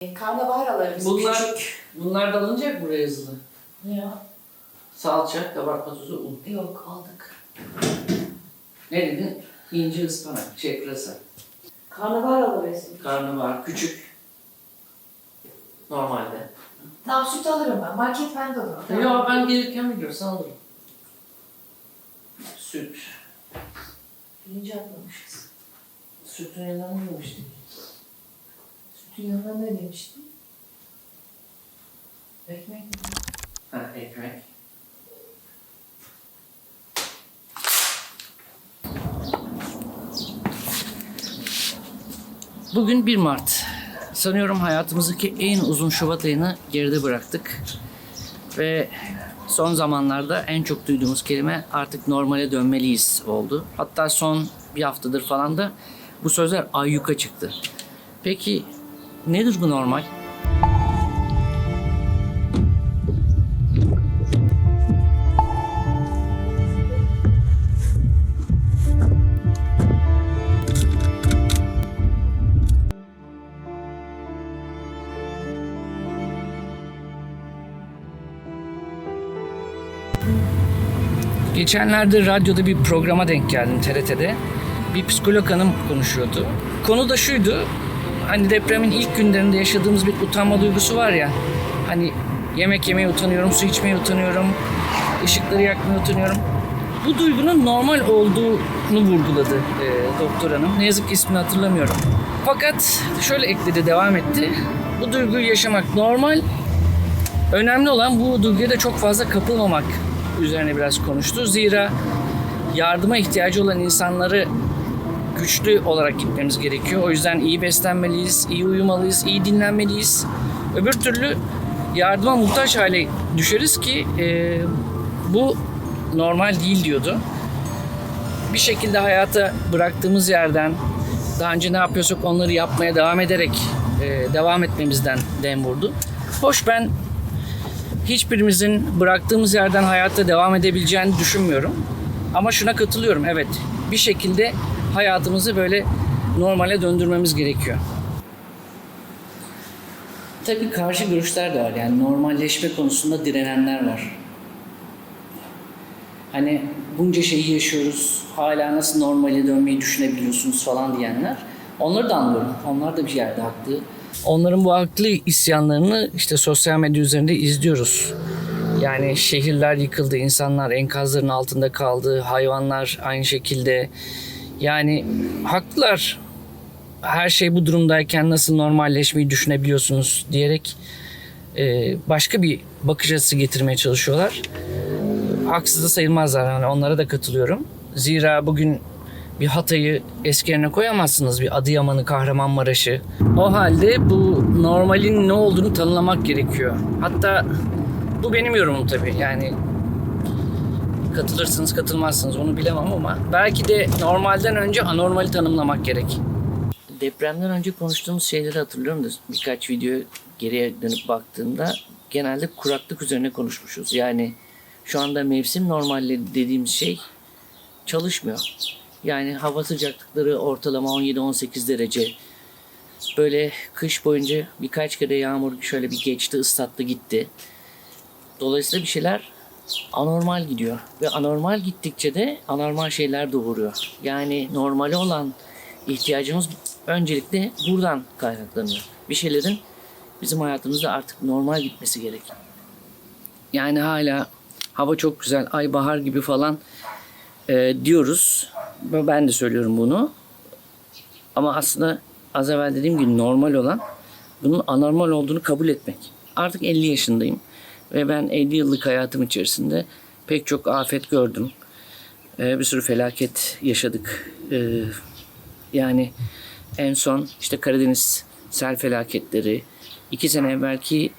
E, Karnabahar alırız. Bunlar, Küçük. bunlar da alınacak buraya yazılı. Ne ya? Salça, kabartma tozu, un. Yok aldık. Ne dedin? İnci ıspanak, şey pırasa. Karnabahar alırız. Karnabahar, küçük. Normalde. Tamam süt alırım ben. Market bende olur. Tamam. Ya ben gelirken biliyorsan alırım. Süt. Pirinci atmamışız. Sütün yanına ne yanına ne demiştim? Ekmek mi? Ha, ekmek. Bugün 1 Mart. Sanıyorum hayatımızdaki en uzun Şubat ayını geride bıraktık. Ve son zamanlarda en çok duyduğumuz kelime artık normale dönmeliyiz oldu. Hatta son bir haftadır falan da bu sözler ayyuka çıktı. Peki nedir bu normal? Geçenlerde radyoda bir programa denk geldim TRT'de. Bir psikolog hanım konuşuyordu. Konu da şuydu. Hani depremin ilk günlerinde yaşadığımız bir utanma duygusu var ya. Hani yemek yemeye utanıyorum, su içmeye utanıyorum, ışıkları yakmaya utanıyorum. Bu duygunun normal olduğunu vurguladı e, doktor hanım. Ne yazık ki ismini hatırlamıyorum. Fakat şöyle ekledi, devam etti. Bu duyguyu yaşamak normal. Önemli olan bu duyguya da çok fazla kapılmamak üzerine biraz konuştu. Zira yardıma ihtiyacı olan insanları güçlü olarak gitmemiz gerekiyor. O yüzden iyi beslenmeliyiz, iyi uyumalıyız, iyi dinlenmeliyiz. Öbür türlü yardıma muhtaç hale düşeriz ki e, bu normal değil diyordu. Bir şekilde hayata bıraktığımız yerden daha önce ne yapıyorsak onları yapmaya devam ederek e, devam etmemizden dem vurdu. Hoş ben hiçbirimizin bıraktığımız yerden hayatta devam edebileceğini düşünmüyorum. Ama şuna katılıyorum. Evet. Bir şekilde hayatımızı böyle normale döndürmemiz gerekiyor. Tabii karşı görüşler de var. Yani normalleşme konusunda direnenler var. Hani bunca şeyi yaşıyoruz. Hala nasıl normale dönmeyi düşünebiliyorsunuz falan diyenler. Onları da anlıyorum. Onlar da bir yerde haklı. Onların bu haklı isyanlarını işte sosyal medya üzerinde izliyoruz. Yani şehirler yıkıldı, insanlar enkazların altında kaldı, hayvanlar aynı şekilde. Yani haklılar. Her şey bu durumdayken nasıl normalleşmeyi düşünebiliyorsunuz diyerek e, başka bir bakış açısı getirmeye çalışıyorlar. Haksız da sayılmazlar. Yani onlara da katılıyorum. Zira bugün bir Hatay'ı eski yerine koyamazsınız. Bir Adıyaman'ı, Kahramanmaraş'ı. O halde bu normalin ne olduğunu tanımlamak gerekiyor. Hatta bu benim yorumum tabii. Yani katılırsınız katılmazsınız onu bilemem ama belki de normalden önce anormali tanımlamak gerek. Depremden önce konuştuğumuz şeyleri hatırlıyorum da birkaç video geriye dönüp baktığımda genelde kuraklık üzerine konuşmuşuz. Yani şu anda mevsim normalleri dediğimiz şey çalışmıyor. Yani hava sıcaklıkları ortalama 17-18 derece. Böyle kış boyunca birkaç kere yağmur şöyle bir geçti, ıslattı gitti. Dolayısıyla bir şeyler anormal gidiyor. Ve anormal gittikçe de anormal şeyler doğuruyor. Yani normali olan ihtiyacımız öncelikle buradan kaynaklanıyor. Bir şeylerin bizim hayatımızda artık normal gitmesi gerek. Yani hala hava çok güzel, ay bahar gibi falan e, diyoruz. Ben de söylüyorum bunu. Ama aslında az evvel dediğim gibi normal olan bunun anormal olduğunu kabul etmek. Artık 50 yaşındayım ve ben 50 yıllık hayatım içerisinde pek çok afet gördüm. E, bir sürü felaket yaşadık. E, yani en son işte Karadeniz sel felaketleri, iki sene evvelki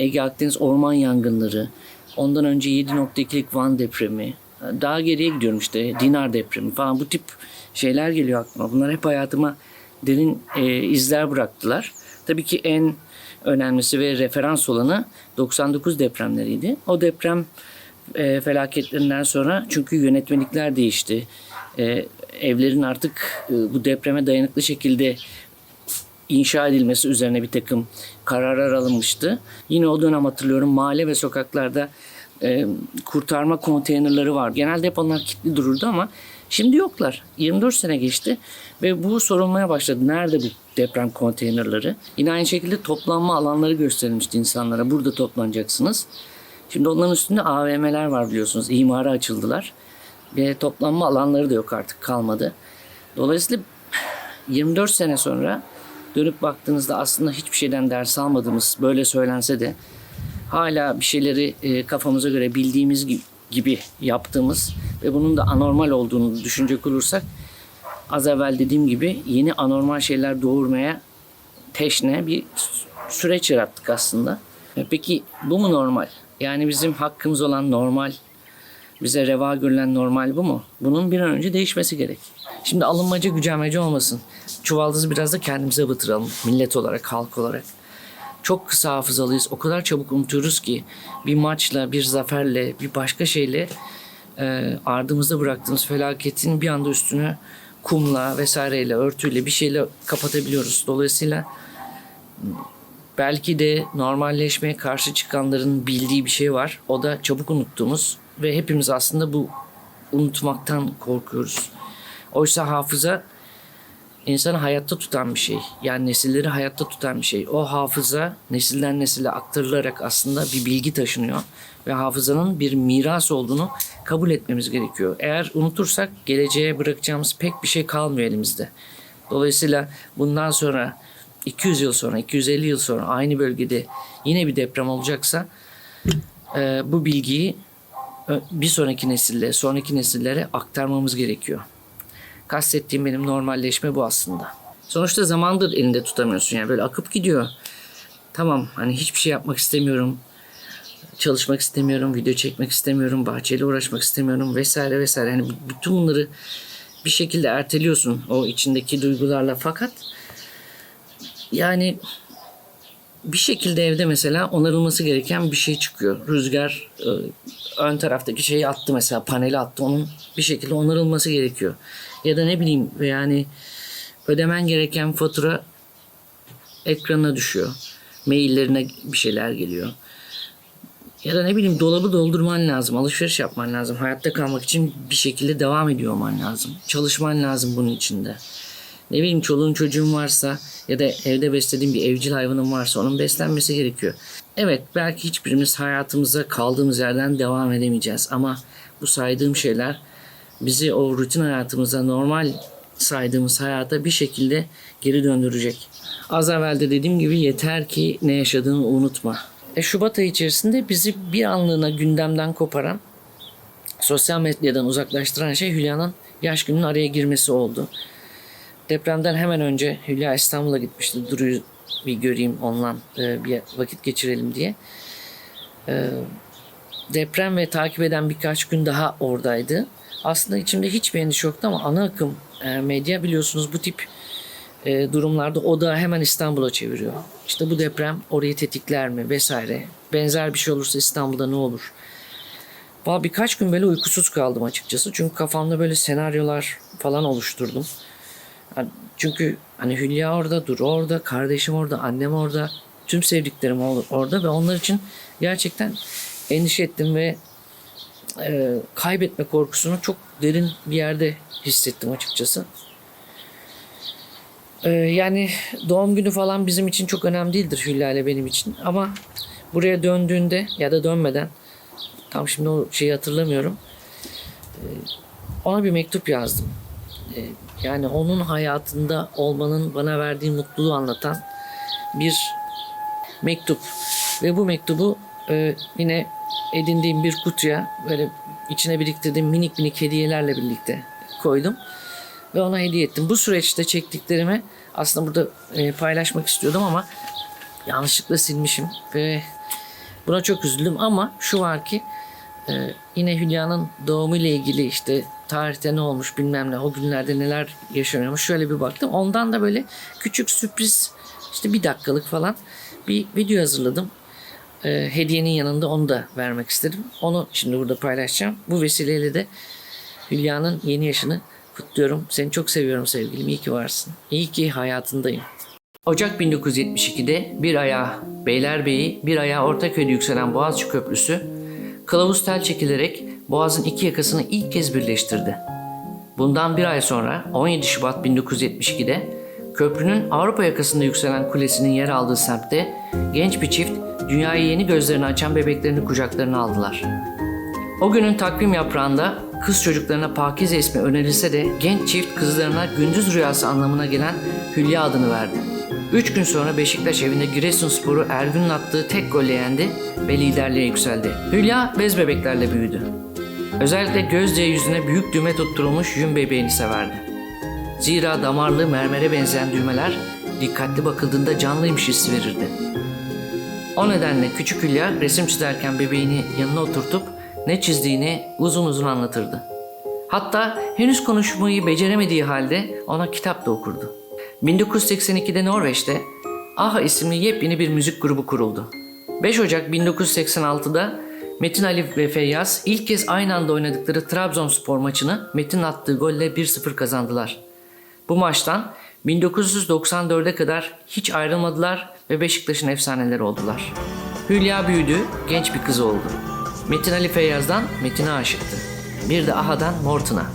Ege Akdeniz orman yangınları, ondan önce 7.2'lik Van depremi, daha geriye gidiyorum işte Dinar depremi falan bu tip şeyler geliyor aklıma. Bunlar hep hayatıma derin e, izler bıraktılar. Tabii ki en önemlisi ve referans olanı 99 depremleriydi. O deprem e, felaketlerinden sonra çünkü yönetmelikler değişti. E, evlerin artık e, bu depreme dayanıklı şekilde inşa edilmesi üzerine bir takım kararlar alınmıştı. Yine o dönem hatırlıyorum mahalle ve sokaklarda e, kurtarma konteynerleri var. Genelde hep onlar kilitli dururdu ama şimdi yoklar. 24 sene geçti ve bu sorulmaya başladı. Nerede bu deprem konteynerleri? Yine aynı şekilde toplanma alanları gösterilmişti insanlara. Burada toplanacaksınız. Şimdi onların üstünde AVM'ler var biliyorsunuz. İmara açıldılar. Ve toplanma alanları da yok artık kalmadı. Dolayısıyla 24 sene sonra dönüp baktığınızda aslında hiçbir şeyden ders almadığımız böyle söylense de hala bir şeyleri e, kafamıza göre bildiğimiz gi- gibi yaptığımız ve bunun da anormal olduğunu düşünecek olursak az evvel dediğim gibi yeni anormal şeyler doğurmaya teşne bir sü- süreç yarattık aslında. E, Peki bu mu normal? Yani bizim hakkımız olan normal, bize reva görülen normal bu mu? Bunun bir an önce değişmesi gerek. Şimdi alınmaca gücenmece olmasın. Çuvaldızı biraz da kendimize batıralım. Millet olarak, halk olarak. Çok kısa hafızalıyız. O kadar çabuk unutuyoruz ki bir maçla, bir zaferle, bir başka şeyle e, ardımızda bıraktığımız felaketin bir anda üstünü kumla vesaireyle, örtüyle bir şeyle kapatabiliyoruz. Dolayısıyla belki de normalleşmeye karşı çıkanların bildiği bir şey var. O da çabuk unuttuğumuz ve hepimiz aslında bu unutmaktan korkuyoruz. Oysa hafıza insanı hayatta tutan bir şey. Yani nesilleri hayatta tutan bir şey. O hafıza nesilden nesile aktarılarak aslında bir bilgi taşınıyor. Ve hafızanın bir miras olduğunu kabul etmemiz gerekiyor. Eğer unutursak geleceğe bırakacağımız pek bir şey kalmıyor elimizde. Dolayısıyla bundan sonra 200 yıl sonra, 250 yıl sonra aynı bölgede yine bir deprem olacaksa e, bu bilgiyi ö- bir sonraki nesille, sonraki nesillere aktarmamız gerekiyor. Kastettiğim benim normalleşme bu aslında. Sonuçta zamandır elinde tutamıyorsun yani böyle akıp gidiyor. Tamam hani hiçbir şey yapmak istemiyorum. Çalışmak istemiyorum, video çekmek istemiyorum, bahçeyle uğraşmak istemiyorum vesaire vesaire. Yani bütün bunları bir şekilde erteliyorsun o içindeki duygularla fakat yani bir şekilde evde mesela onarılması gereken bir şey çıkıyor. Rüzgar e, ön taraftaki şeyi attı mesela paneli attı. Onun bir şekilde onarılması gerekiyor. Ya da ne bileyim yani ödemen gereken fatura ekranına düşüyor. Maillerine bir şeyler geliyor. Ya da ne bileyim dolabı doldurman lazım, alışveriş yapman lazım. Hayatta kalmak için bir şekilde devam ediyor olman lazım. Çalışman lazım bunun içinde. Ne bileyim çoluğun çocuğun varsa ya da evde beslediğin bir evcil hayvanın varsa onun beslenmesi gerekiyor. Evet belki hiçbirimiz hayatımıza kaldığımız yerden devam edemeyeceğiz ama bu saydığım şeyler bizi o rutin hayatımıza normal saydığımız hayata bir şekilde geri döndürecek. Az evvel de dediğim gibi yeter ki ne yaşadığını unutma. E, Şubat ayı içerisinde bizi bir anlığına gündemden koparan, sosyal medyadan uzaklaştıran şey Hülya'nın yaş gününün araya girmesi oldu. Depremden hemen önce Hülya İstanbul'a gitmişti. Duru'yu bir göreyim onunla e, bir vakit geçirelim diye. E, deprem ve takip eden birkaç gün daha oradaydı. Aslında içimde hiçbir endişe yoktu ama ana akım e, medya biliyorsunuz bu tip e, durumlarda odağı hemen İstanbul'a çeviriyor. İşte bu deprem orayı tetikler mi vesaire. Benzer bir şey olursa İstanbul'da ne olur? Valla birkaç gün böyle uykusuz kaldım açıkçası. Çünkü kafamda böyle senaryolar falan oluşturdum. Yani çünkü hani Hülya orada, Duru orada, kardeşim orada, annem orada, tüm sevdiklerim or- orada ve onlar için gerçekten endişe ettim ve e, kaybetme korkusunu çok derin bir yerde hissettim açıkçası. E, yani doğum günü falan bizim için çok önemli değildir Hülya ile benim için ama buraya döndüğünde ya da dönmeden tam şimdi o şeyi hatırlamıyorum. E, ona bir mektup yazdım. E, yani onun hayatında olmanın bana verdiği mutluluğu anlatan bir mektup. Ve bu mektubu e, yine edindiğim bir kutuya böyle içine biriktirdiğim minik minik hediyelerle birlikte koydum. Ve ona hediye ettim. Bu süreçte çektiklerimi aslında burada e, paylaşmak istiyordum ama yanlışlıkla silmişim. Ve buna çok üzüldüm ama şu var ki ee, yine Hülya'nın doğumu ile ilgili işte tarihte ne olmuş bilmem ne o günlerde neler yaşanıyormuş şöyle bir baktım. Ondan da böyle küçük sürpriz işte bir dakikalık falan bir video hazırladım. Ee, hediyenin yanında onu da vermek istedim. Onu şimdi burada paylaşacağım. Bu vesileyle de Hülya'nın yeni yaşını kutluyorum. Seni çok seviyorum sevgilim. İyi ki varsın. İyi ki hayatındayım. Ocak 1972'de bir ayağı Beylerbeyi, bir ayağı Ortaköy'de yükselen Boğaziçi Köprüsü, kılavuz tel çekilerek Boğaz'ın iki yakasını ilk kez birleştirdi. Bundan bir ay sonra 17 Şubat 1972'de köprünün Avrupa yakasında yükselen kulesinin yer aldığı semtte genç bir çift dünyaya yeni gözlerini açan bebeklerini kucaklarına aldılar. O günün takvim yaprağında kız çocuklarına Pakize ismi önerilse de genç çift kızlarına gündüz rüyası anlamına gelen Hülya adını verdi. Üç gün sonra Beşiktaş evinde Giresunspor'u Ergün'ün attığı tek golle yendi ve liderliğe yükseldi. Hülya bez bebeklerle büyüdü. Özellikle Gözde yüzüne büyük düğme tutturulmuş yün bebeğini severdi. Zira damarlı mermere benzeyen düğmeler dikkatli bakıldığında canlıymış hissi verirdi. O nedenle küçük Hülya resim çizerken bebeğini yanına oturtup ne çizdiğini uzun uzun anlatırdı. Hatta henüz konuşmayı beceremediği halde ona kitap da okurdu. 1982'de Norveç'te AHA isimli yepyeni bir müzik grubu kuruldu. 5 Ocak 1986'da Metin Ali ve Feyyaz ilk kez aynı anda oynadıkları Trabzonspor maçını Metin attığı golle 1-0 kazandılar. Bu maçtan 1994'e kadar hiç ayrılmadılar ve Beşiktaş'ın efsaneleri oldular. Hülya büyüdü, genç bir kız oldu. Metin Ali Feyyaz'dan Metin'e aşıktı. Bir de Aha'dan Morton'a.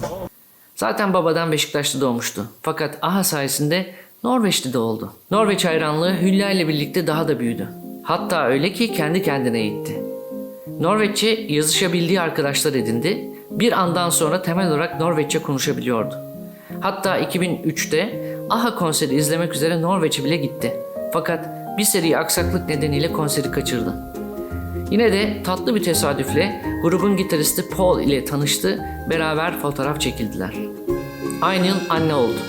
Zaten babadan Beşiktaş'ta doğmuştu. Fakat Aha sayesinde Norveç'te de oldu. Norveç hayranlığı Hülya ile birlikte daha da büyüdü. Hatta öyle ki kendi kendine eğitti. Norveççe yazışabildiği arkadaşlar edindi. Bir andan sonra temel olarak Norveççe konuşabiliyordu. Hatta 2003'te AHA konseri izlemek üzere Norveç'e bile gitti. Fakat bir seri aksaklık nedeniyle konseri kaçırdı. Yine de tatlı bir tesadüfle grubun gitaristi Paul ile tanıştı, beraber fotoğraf çekildiler. Aynı yıl anne oldu.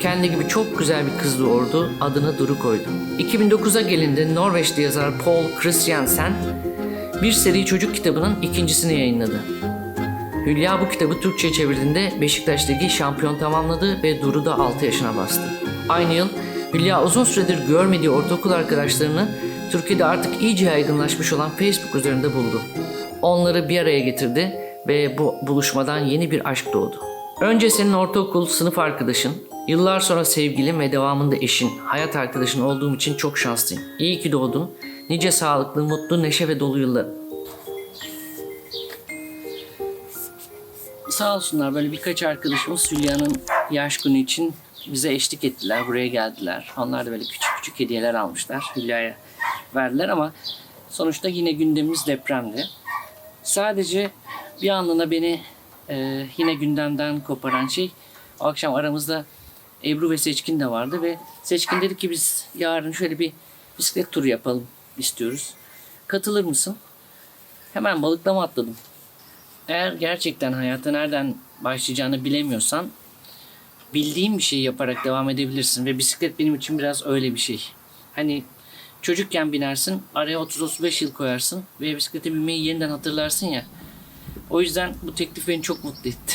Kendi gibi çok güzel bir kız doğurdu, adını Duru koydu. 2009'a gelindi Norveçli yazar Paul Christiansen bir seri çocuk kitabının ikincisini yayınladı. Hülya bu kitabı Türkçe'ye çevirdiğinde Beşiktaş Ligi şampiyon tamamladı ve Duru da 6 yaşına bastı. Aynı yıl Hülya uzun süredir görmediği ortaokul arkadaşlarını Türkiye'de artık iyice yaygınlaşmış olan Facebook üzerinde buldu. Onları bir araya getirdi ve bu buluşmadan yeni bir aşk doğdu. Önce senin ortaokul sınıf arkadaşın, yıllar sonra sevgilin ve devamında eşin, hayat arkadaşın olduğum için çok şanslıyım. İyi ki doğdun. Nice sağlıklı, mutlu, neşe ve dolu yıllar. Sağ olsunlar böyle birkaç arkadaşımız Hülya'nın yaş günü için bize eşlik ettiler, buraya geldiler. Onlar da böyle küçük küçük hediyeler almışlar. Hülya'ya verdiler ama sonuçta yine gündemimiz depremdi. Sadece bir anlığına beni e, yine gündemden koparan şey o akşam aramızda Ebru ve Seçkin de vardı ve Seçkin dedi ki biz yarın şöyle bir bisiklet turu yapalım istiyoruz. Katılır mısın? Hemen balıklama atladım. Eğer gerçekten hayata nereden başlayacağını bilemiyorsan bildiğin bir şeyi yaparak devam edebilirsin ve bisiklet benim için biraz öyle bir şey. Hani çocukken binersin, araya 30-35 yıl koyarsın ve bisiklete binmeyi yeniden hatırlarsın ya. O yüzden bu teklif beni çok mutlu etti.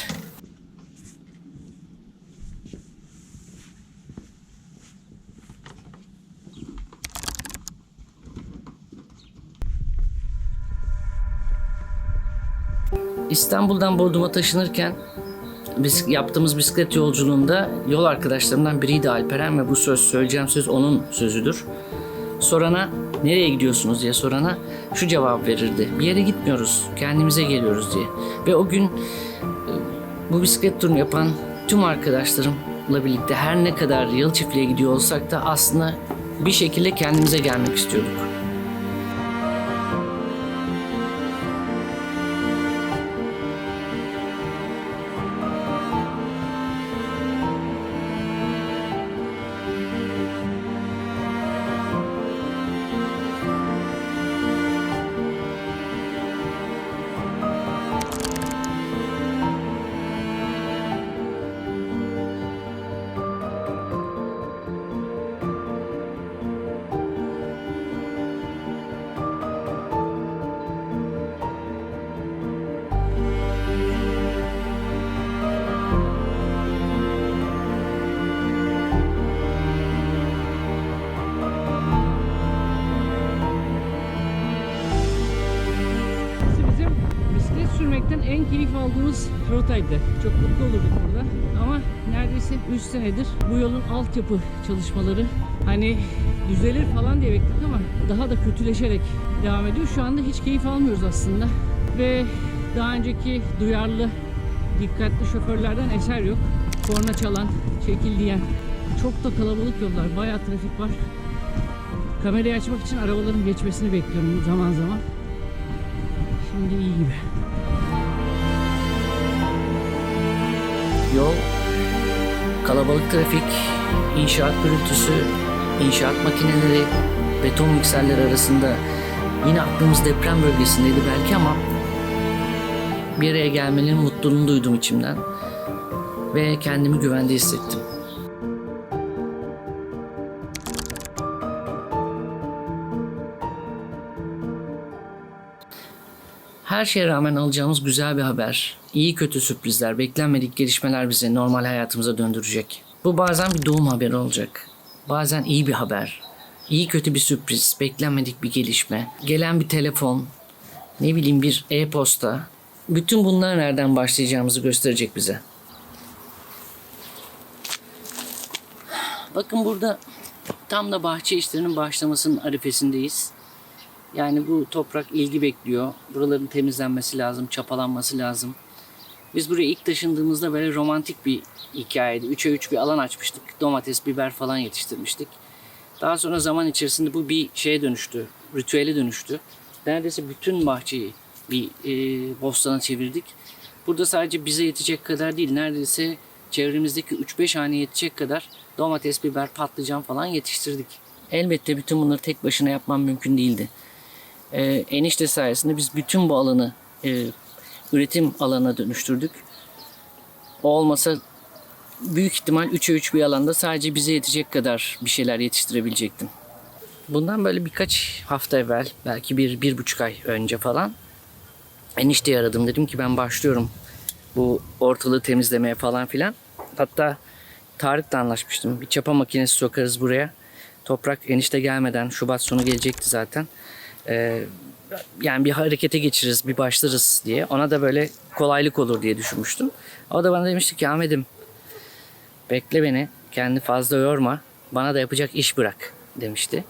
İstanbul'dan Bodrum'a taşınırken biz yaptığımız bisiklet yolculuğunda yol arkadaşlarımdan biriydi Alperen ve bu söz söyleyeceğim söz onun sözüdür. Sorana nereye gidiyorsunuz diye sorana şu cevap verirdi. Bir yere gitmiyoruz, kendimize geliyoruz diye. Ve o gün e, bu bisiklet turunu yapan tüm arkadaşlarımla birlikte her ne kadar yıl çiftliğe gidiyor olsak da aslında bir şekilde kendimize gelmek istiyorduk. En keyif aldığımız rotaydı. Çok mutlu olurduk burada. Ama neredeyse 3 senedir bu yolun altyapı çalışmaları hani düzelir falan diye bekledik ama daha da kötüleşerek devam ediyor. Şu anda hiç keyif almıyoruz aslında. Ve daha önceki duyarlı, dikkatli şoförlerden eser yok. Korna çalan, çekil diyen. Çok da kalabalık yollar, bayağı trafik var. Kamerayı açmak için arabaların geçmesini bekliyorum zaman zaman. Şimdi iyi gibi. Yol, kalabalık trafik, inşaat gürültüsü, inşaat makineleri, beton mikserler arasında yine aklımız deprem bölgesindeydi belki ama bir araya gelmenin mutluluğunu duydum içimden ve kendimi güvende hissettim. Her şeye rağmen alacağımız güzel bir haber, iyi kötü sürprizler, beklenmedik gelişmeler bizi normal hayatımıza döndürecek. Bu bazen bir doğum haberi olacak. Bazen iyi bir haber. iyi kötü bir sürpriz, beklenmedik bir gelişme, gelen bir telefon, ne bileyim bir e-posta. Bütün bunlar nereden başlayacağımızı gösterecek bize. Bakın burada tam da bahçe işlerinin başlamasının arifesindeyiz. Yani bu toprak ilgi bekliyor. Buraların temizlenmesi lazım, çapalanması lazım. Biz buraya ilk taşındığımızda böyle romantik bir hikayeydi. 3'e 3 bir alan açmıştık. Domates, biber falan yetiştirmiştik. Daha sonra zaman içerisinde bu bir şeye dönüştü. Ritüele dönüştü. Neredeyse bütün bahçeyi bir e, bostana çevirdik. Burada sadece bize yetecek kadar değil. Neredeyse çevremizdeki 3-5 hane yetecek kadar domates, biber, patlıcan falan yetiştirdik. Elbette bütün bunları tek başına yapmam mümkün değildi. Ee, enişte sayesinde biz bütün bu alanı e, üretim alanına dönüştürdük. O olmasa büyük ihtimal 3'e 3 bir alanda sadece bize yetecek kadar bir şeyler yetiştirebilecektim. Bundan böyle birkaç hafta evvel, belki bir, bir buçuk ay önce falan enişteyi aradım. Dedim ki ben başlıyorum bu ortalığı temizlemeye falan filan. Hatta Tarık'la anlaşmıştım. Bir çapa makinesi sokarız buraya. Toprak enişte gelmeden Şubat sonu gelecekti zaten. Ee, yani bir harekete geçiririz, bir başlarız diye. Ona da böyle kolaylık olur diye düşünmüştüm. O da bana demişti ki Ahmet'im bekle beni, kendi fazla yorma, bana da yapacak iş bırak demişti.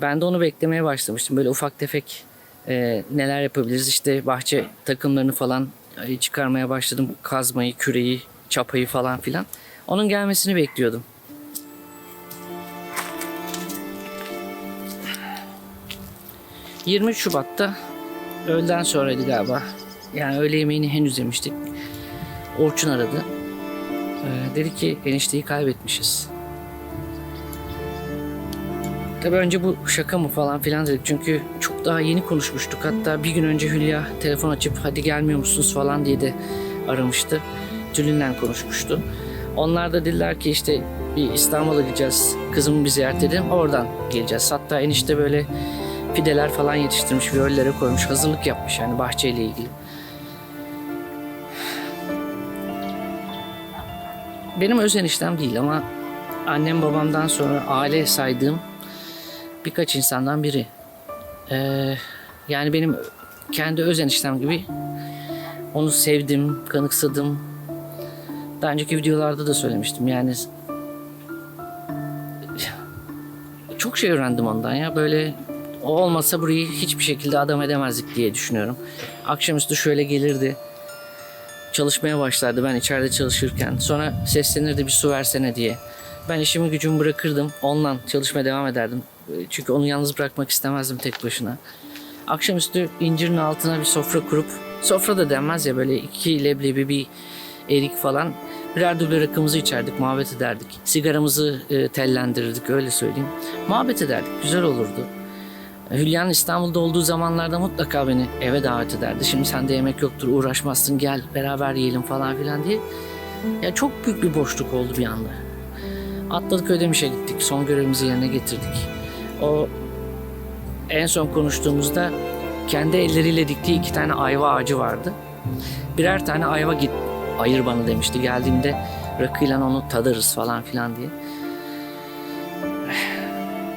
Ben de onu beklemeye başlamıştım. Böyle ufak tefek e, neler yapabiliriz işte bahçe takımlarını falan e, çıkarmaya başladım. Kazmayı, küreği, çapayı falan filan. Onun gelmesini bekliyordum. ...23 Şubat'ta... ...öğleden sonraydı galiba. Yani öğle yemeğini henüz yemiştik. Orçun aradı. Ee, dedi ki enişteyi kaybetmişiz. Tabii önce bu şaka mı falan filan dedik. Çünkü çok daha yeni konuşmuştuk. Hatta bir gün önce Hülya telefon açıp hadi gelmiyor musunuz falan diye de aramıştı. Tülin'le konuşmuştu. Onlar da dediler ki işte bir İstanbul'a gideceğiz. Kızımı bir ziyaret edelim. Oradan geleceğiz. Hatta enişte böyle fideler falan yetiştirmiş. Viyollere koymuş. Hazırlık yapmış yani bahçeyle ilgili. Benim öz eniştem değil ama annem babamdan sonra aile saydığım birkaç insandan biri. Ee, yani benim kendi öz eniştem gibi onu sevdim, kanıksadım. Daha önceki videolarda da söylemiştim yani çok şey öğrendim ondan ya böyle o olmasa burayı hiçbir şekilde adam edemezdik diye düşünüyorum. Akşamüstü şöyle gelirdi çalışmaya başlardı ben içeride çalışırken. Sonra seslenirdi bir su versene diye. Ben işimi gücümü bırakırdım. Onunla çalışmaya devam ederdim. Çünkü onu yalnız bırakmak istemezdim tek başına. Akşamüstü incirin altına bir sofra kurup, sofra da denmez ya böyle iki leblebi bir erik falan. Birer duble rakımızı içerdik, muhabbet ederdik. Sigaramızı e, tellendirirdik öyle söyleyeyim. Muhabbet ederdik, güzel olurdu. Hülya'nın İstanbul'da olduğu zamanlarda mutlaka beni eve davet ederdi. Şimdi sende yemek yoktur, uğraşmazsın, gel beraber yiyelim falan filan diye. Ya çok büyük bir boşluk oldu bir anda. Atladık Ödemiş'e gittik. Son görevimizi yerine getirdik. O en son konuştuğumuzda kendi elleriyle diktiği iki tane ayva ağacı vardı. Birer tane ayva git ayır bana demişti. Geldiğimde rakıyla onu tadarız falan filan diye.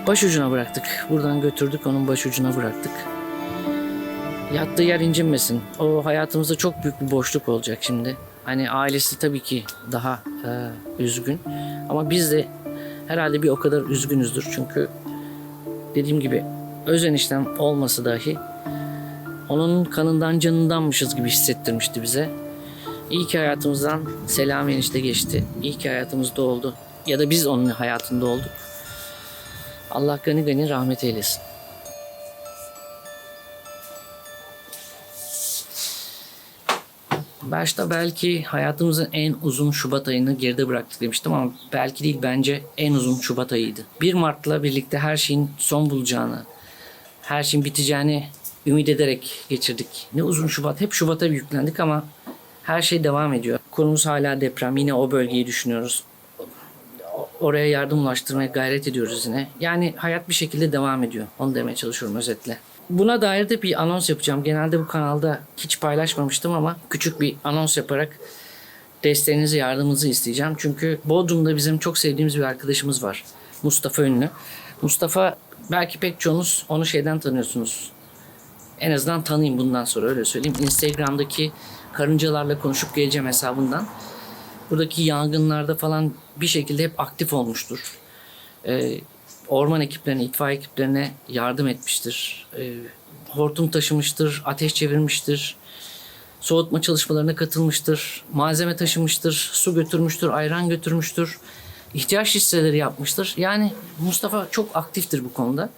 Başucuna bıraktık. Buradan götürdük onun başucuna bıraktık. yattığı yer incinmesin. O hayatımızda çok büyük bir boşluk olacak şimdi. Hani ailesi tabii ki daha e, üzgün. Ama biz de herhalde bir o kadar üzgünüzdür. Çünkü dediğim gibi öz eniştem olması dahi onun kanından canındanmışız gibi hissettirmişti bize. İyi ki hayatımızdan Selam enişte geçti. İyi ki hayatımızda oldu. Ya da biz onun hayatında olduk. Allah gani gani rahmet eylesin. Başta belki hayatımızın en uzun Şubat ayını geride bıraktık demiştim ama belki değil bence en uzun Şubat ayıydı. 1 Mart'la birlikte her şeyin son bulacağını, her şeyin biteceğini ümit ederek geçirdik. Ne uzun Şubat, hep Şubat'a yüklendik ama her şey devam ediyor. Konumuz hala deprem, yine o bölgeyi düşünüyoruz. Oraya yardım ulaştırmaya gayret ediyoruz yine. Yani hayat bir şekilde devam ediyor. Onu demeye çalışıyorum özetle. Buna dair de bir anons yapacağım. Genelde bu kanalda hiç paylaşmamıştım ama küçük bir anons yaparak desteğinizi, yardımınızı isteyeceğim. Çünkü Bodrum'da bizim çok sevdiğimiz bir arkadaşımız var. Mustafa Ünlü. Mustafa belki pek çoğunuz onu şeyden tanıyorsunuz. En azından tanıyın bundan sonra öyle söyleyeyim. Instagram'daki karıncalarla konuşup geleceğim hesabından. Buradaki yangınlarda falan bir şekilde hep aktif olmuştur. Ee, orman ekiplerine, itfaiye ekiplerine yardım etmiştir. Ee, hortum taşımıştır, ateş çevirmiştir. Soğutma çalışmalarına katılmıştır. Malzeme taşımıştır, su götürmüştür, ayran götürmüştür. ihtiyaç listeleri yapmıştır. Yani Mustafa çok aktiftir bu konuda.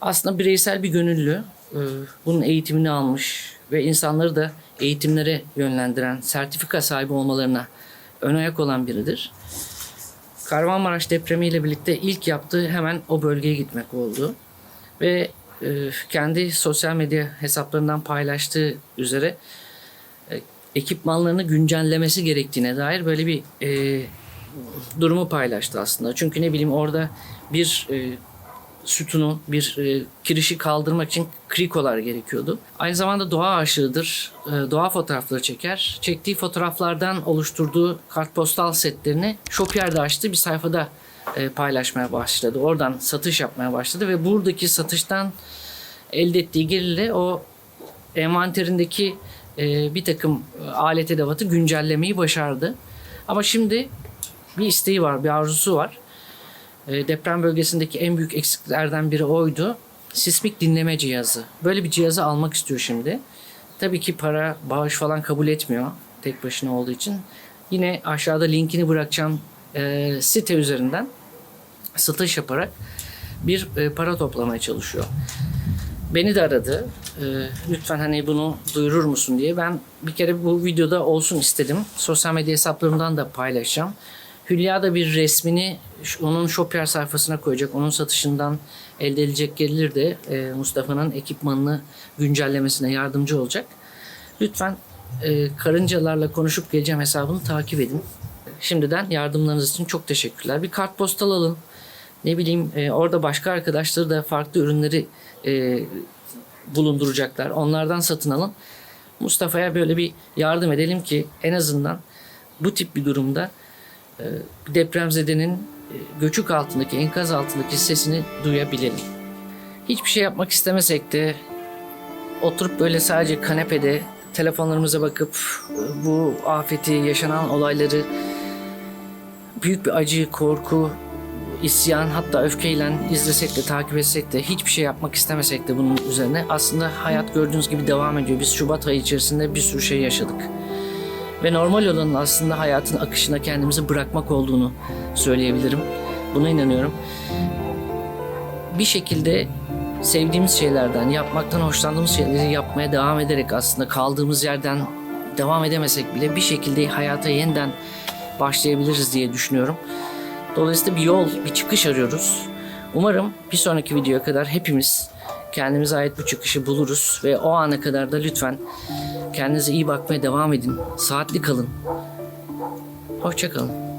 Aslında bireysel bir gönüllü. Ee, Bunun eğitimini almış ve insanları da eğitimlere yönlendiren, sertifika sahibi olmalarına ön ayak olan biridir. Kahramanmaraş depremiyle birlikte ilk yaptığı hemen o bölgeye gitmek oldu. Ve e, kendi sosyal medya hesaplarından paylaştığı üzere e, ekipmanlarını güncellemesi gerektiğine dair böyle bir e, durumu paylaştı aslında. Çünkü ne bileyim orada bir e, sütunu, bir e, kirişi kaldırmak için krikolar gerekiyordu. Aynı zamanda doğa aşığıdır. E, doğa fotoğrafları çeker. Çektiği fotoğraflardan oluşturduğu kartpostal setlerini Shopier'de açtığı bir sayfada e, paylaşmaya başladı. Oradan satış yapmaya başladı ve buradaki satıştan elde ettiği gelirle o envanterindeki e, bir takım e, alet edevatı güncellemeyi başardı. Ama şimdi bir isteği var, bir arzusu var. E, deprem bölgesindeki en büyük eksiklerden biri oydu. Sismik dinleme cihazı. Böyle bir cihazı almak istiyor şimdi. Tabii ki para, bağış falan kabul etmiyor tek başına olduğu için. Yine aşağıda linkini bırakacağım e, site üzerinden satış yaparak bir e, para toplamaya çalışıyor. Beni de aradı. E, lütfen hani bunu duyurur musun diye. Ben bir kere bu videoda olsun istedim. Sosyal medya hesaplarımdan da paylaşacağım. Hülya da bir resmini onun Shopier sayfasına koyacak. Onun satışından elde edilecek gelir de e, Mustafa'nın ekipmanını güncellemesine yardımcı olacak. Lütfen e, karıncalarla konuşup geleceğim hesabını takip edin. Şimdiden yardımlarınız için çok teşekkürler. Bir kartpostal alın. Ne bileyim e, orada başka arkadaşları da farklı ürünleri e, bulunduracaklar. Onlardan satın alın. Mustafa'ya böyle bir yardım edelim ki en azından bu tip bir durumda depremzedenin e, göçük altındaki, enkaz altındaki sesini duyabilelim. Hiçbir şey yapmak istemesek de oturup böyle sadece kanepede telefonlarımıza bakıp e, bu afeti, yaşanan olayları büyük bir acı, korku, isyan hatta öfkeyle izlesek de takip etsek de hiçbir şey yapmak istemesek de bunun üzerine aslında hayat gördüğünüz gibi devam ediyor. Biz Şubat ayı içerisinde bir sürü şey yaşadık. Ve normal olanın aslında hayatın akışına kendimizi bırakmak olduğunu söyleyebilirim. Buna inanıyorum. Bir şekilde sevdiğimiz şeylerden, yapmaktan hoşlandığımız şeyleri yapmaya devam ederek aslında kaldığımız yerden devam edemesek bile bir şekilde hayata yeniden başlayabiliriz diye düşünüyorum. Dolayısıyla bir yol, bir çıkış arıyoruz. Umarım bir sonraki videoya kadar hepimiz kendimize ait bu çıkışı buluruz ve o ana kadar da lütfen kendinize iyi bakmaya devam edin. Saatli kalın. Hoşça kalın.